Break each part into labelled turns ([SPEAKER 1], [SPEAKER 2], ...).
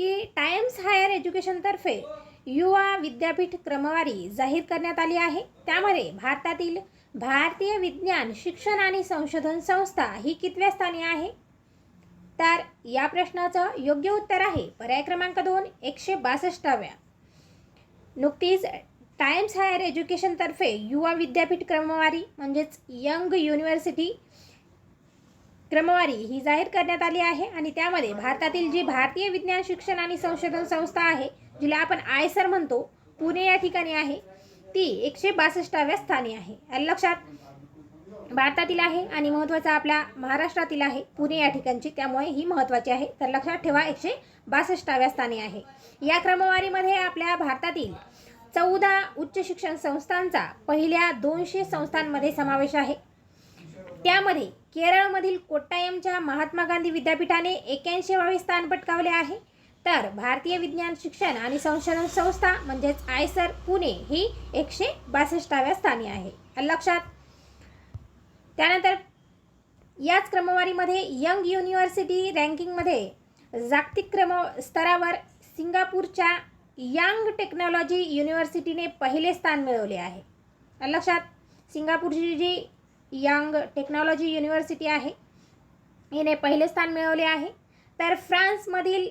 [SPEAKER 1] की times higher एज्युकेशनतर्फे युवा विद्यापीठ क्रमवारी जाहीर करण्यात आली आहे. त्यामध्ये भारतातील भारतीय विज्ञान शिक्षण आणि संशोधन संस्था ही कितव्या स्थानी आहे? तर या प्रश्नाचं योग्य उत्तर आहे पर्याय क्रमांक दोन एकशे बासष्टाव्या. नुकतीच टाइम्स हायर एज्युकेशनतर्फे युवा विद्यापीठ क्रमवारी म्हणजेच यंग युनिव्हर्सिटी क्रमवारी ही जाहीर करण्यात आली आहे आणि त्यामध्ये भारतातील जी भारतीय विज्ञान शिक्षण आणि संशोधन संस्था आहे जिला आपण आयसर म्हणतो पुणे या ठिकाणी आहे. ती एकशे बासष्टाव्या स्थानी आहे. लक्षात भारतातील आहे आणि महत्त्वाचा आपल्या महाराष्ट्रातील आहे पुणे या ठिकाणची त्यामुळे ही महत्त्वाची आहे. तर लक्षात ठेवा एकशे बासष्टाव्या स्थानी आहे. या क्रमवारीमध्ये आपल्या भारतातील चौदा उच्च शिक्षण संस्थांचा पहिल्या दोनशे संस्थांमध्ये समावेश आहे. त्यामध्ये केरळमधील कोट्टायमच्या महात्मा गांधी विद्यापीठाने एक्याऐंशीवावे स्थान पटकावले आहे. तर भारतीय विज्ञान शिक्षण आणि संशोधन संस्था म्हणजेच आयसर पुणे ही एकशे बासष्टाव्या स्थानी आहे. लक्षात त्यानंतर याच क्रमवारीमध्ये यंग युनिव्हर्सिटी रँकिंगमध्ये जागतिक क्रम स्तरावर सिंगापूरच्या यांग टेक्नॉलॉजी युनिव्हर्सिटीने पहिले स्थान मिळवले आहे. लक्षात सिंगापूरची जी यांग टेक्नॉलॉजी युनिव्हर्सिटी आहे. हिने पहिले स्थान मिळवले आहे. तर फ्रान्समधील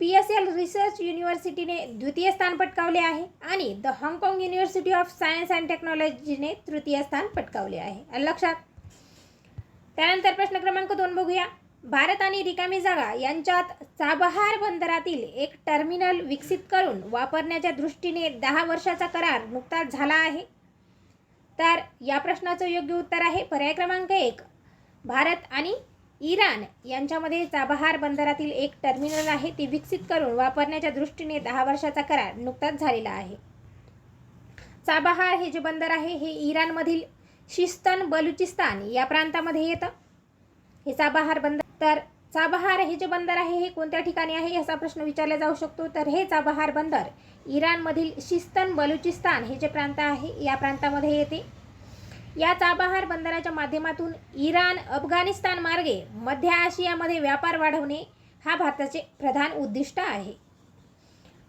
[SPEAKER 1] पी एस एल रिसर्च युनिव्हर्सिटीने द्वितीय स्थान पटकावले आहे आणि द हाँगकाँग युनिव्हर्सिटी ऑफ सायन्स अँड टेक्नॉलॉजीने तृतीय स्थान पटकावले आहे. लक्षात त्यानंतर प्रश्न क्रमांक दोन बघूया. भारत आणि रिकामी जागा यांच्यात चाबहार बंदरातील एक टर्मिनल विकसित करून वापरण्याच्या दृष्टीने दहा वर्षाचा करार नुकताच झाला आहे. तर या प्रश्नाचं योग्य उत्तर आहे पर्याय क्रमांक एक. भारत आणि इराण यांच्यामध्ये चाबहार बंदरातील एक टर्मिनल आहे. ती विकसित करून वापरण्याच्या दृष्टीने दहा वर्षाचा करार नुकताच झालेला आहे. चाबहार हे जे बंदर आहे हे इराणमधील शिस्तन बलुचिस्तान या प्रांतामध्ये येतं. हे चाबहार बंदर तर चाबहार हे जे बंदर आहे हे कोणत्या ठिकाणी आहे याचा प्रश्न विचारला जाऊ शकतो. तर हे चाबहार बंदर इराणमधील शिस्तन बलुचिस्तान हे जे प्रांत आहे या प्रांतामध्ये येते. या चाबहार बंदराच्या माध्यमातून इराण अफगाणिस्तान मार्गे मध्य आशियामध्ये व्यापार वाढवणे हा भारताचे प्रधान उद्दिष्ट आहे.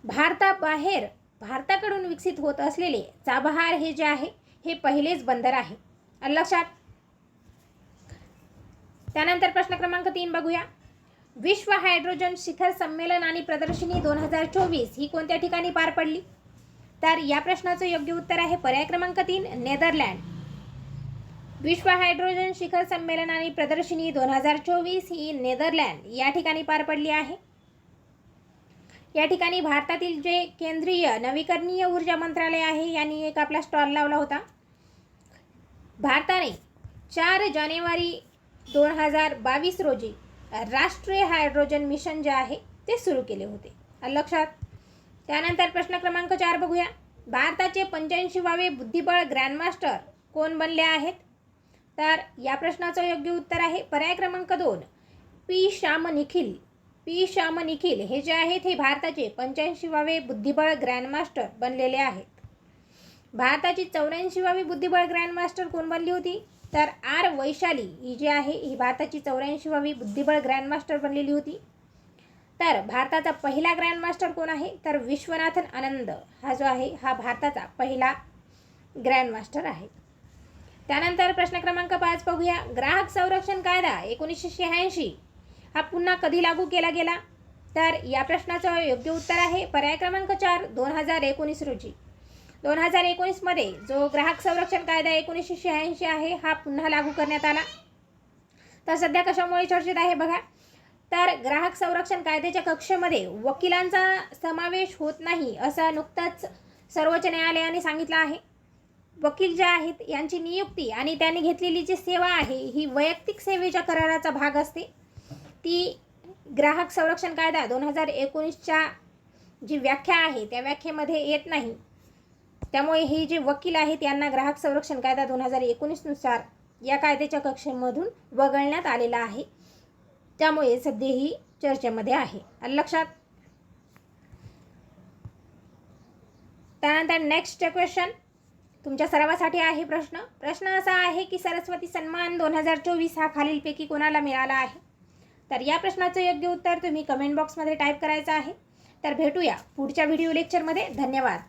[SPEAKER 1] भारताबाहेर भारताकडून विकसित होत असलेले चाबहार हे जे आहे हे पहिलेच बंदर आहे. लक्षात त्यानंतर प्रश्न क्रमांक तीन बघूया. विश्व हायड्रोजन शिखर संमेलन आणि प्रदर्शनी दोन हजार चोवीस ही कोणत्या ठिकाणी पार पडली? तर या प्रश्नाचं योग्य उत्तर आहे पर्याय क्रमांक तीन नेदरलँड. विश्व हायड्रोजन शिखर संमेलन आणि प्रदर्शनी दोन हजार चोवीस ही नेदरलँड या ठिकाणी पार पडली आहे. या ठिकाणी भारतातील जे केंद्रीय नवीकरणीय ऊर्जा मंत्रालय आहे यांनी एक आपला स्टॉल लावला होता. भारताने चार जानेवारी दोन हजार बावीस रोजी राष्ट्रीय हायड्रोजन मिशन जे आहे ते सुरू केले होते. लक्षात? त्यानंतर प्रश्न क्रमांक चार बघूया. भारताचे पंच्याऐंशीवावे बुद्धिबळ ग्रँडमास्टर कोण बनले आहेत? तर या प्रश्नाचं योग्य उत्तर आहे पर्याय क्रमांक दोन. पी. श्याम निखिल. पी. श्याम निखिल हे जे आहेत हे भारताचे पंच्याऐंशीवावे बुद्धिबळ ग्रँडमास्टर बनलेले आहेत. भारताची चौऱ्याऐंशीवावी बुद्धिबळ ग्रँडमास्टर कोण बनली होती? तर आर वैशाली ही जी आहे ही भारताची चौऱ्याऐंशीवावी बुद्धिबळ ग्रँडमास्टर बनलेली होती. तर भारताचा पहिला ग्रँडमास्टर कोण आहे? तर विश्वनाथन आनंद. हा जो आहे हा भारताचा पहिला ग्रँडमास्टर आहे. त्यानंतर प्रश्न क्रमांक पाच बघूया. ग्राहक संरक्षण कायदा एकोणीसशे शहाऐंशी हा पुन्हा कधी लागू केला गेला? तर या प्रश्नाचं योग्य उत्तर आहे. पर्याय क्रमांक चार दोन हजार एकोणीस रोजी. दोन हजार एकोणीसमध्ये जो ग्राहक संरक्षण कायदा एकोणीसशे शहाऐंशी आहे हा पुन्हा लागू करण्यात आला. तर सध्या कशामुळे चर्चेत आहे बघा. तर ग्राहक संरक्षण कायद्याच्या कक्षेमध्ये वकिलांचा समावेश होत नाही असं नुकतंच सर्वोच्च न्यायालयाने सांगितलं आहे. वकील जे आहेत यांची नियुक्ती आणि त्यांनी घेतलेली जी सेवा आहे ही वैयक्तिक सेवेच्या कराराचा भाग असते. ती ग्राहक संरक्षण कायदा दोन हजार एकोणीसच्या जी व्याख्या आहे त्या व्याख्येमध्ये येत नाही. त्यामुळे हे जे वकील आहेत यांना ग्राहक संरक्षण कायदा दोन हजार एकोणीसनुसार या कायद्याच्या कक्षेमधून वगळण्यात आलेला आहे. त्यामुळे सध्या ही चर्चेमध्ये आहे. लक्षात? त्यानंतर नेक्स्ट क्वेश्चन तुमच्या सर्वासाठी आहे प्रश्न. प्रश्न असा आहे की सरस्वती सन्मान दोन हजार चोवीस हा खालीलपैकी कोणाला मिळाला आहे? तर या प्रश्नाचं योग्य उत्तर तुम्ही कमेंट बॉक्समध्ये टाईप करायचं आहे. तर भेटूया पुढच्या व्हिडिओ लेक्चरमध्ये धन्यवाद.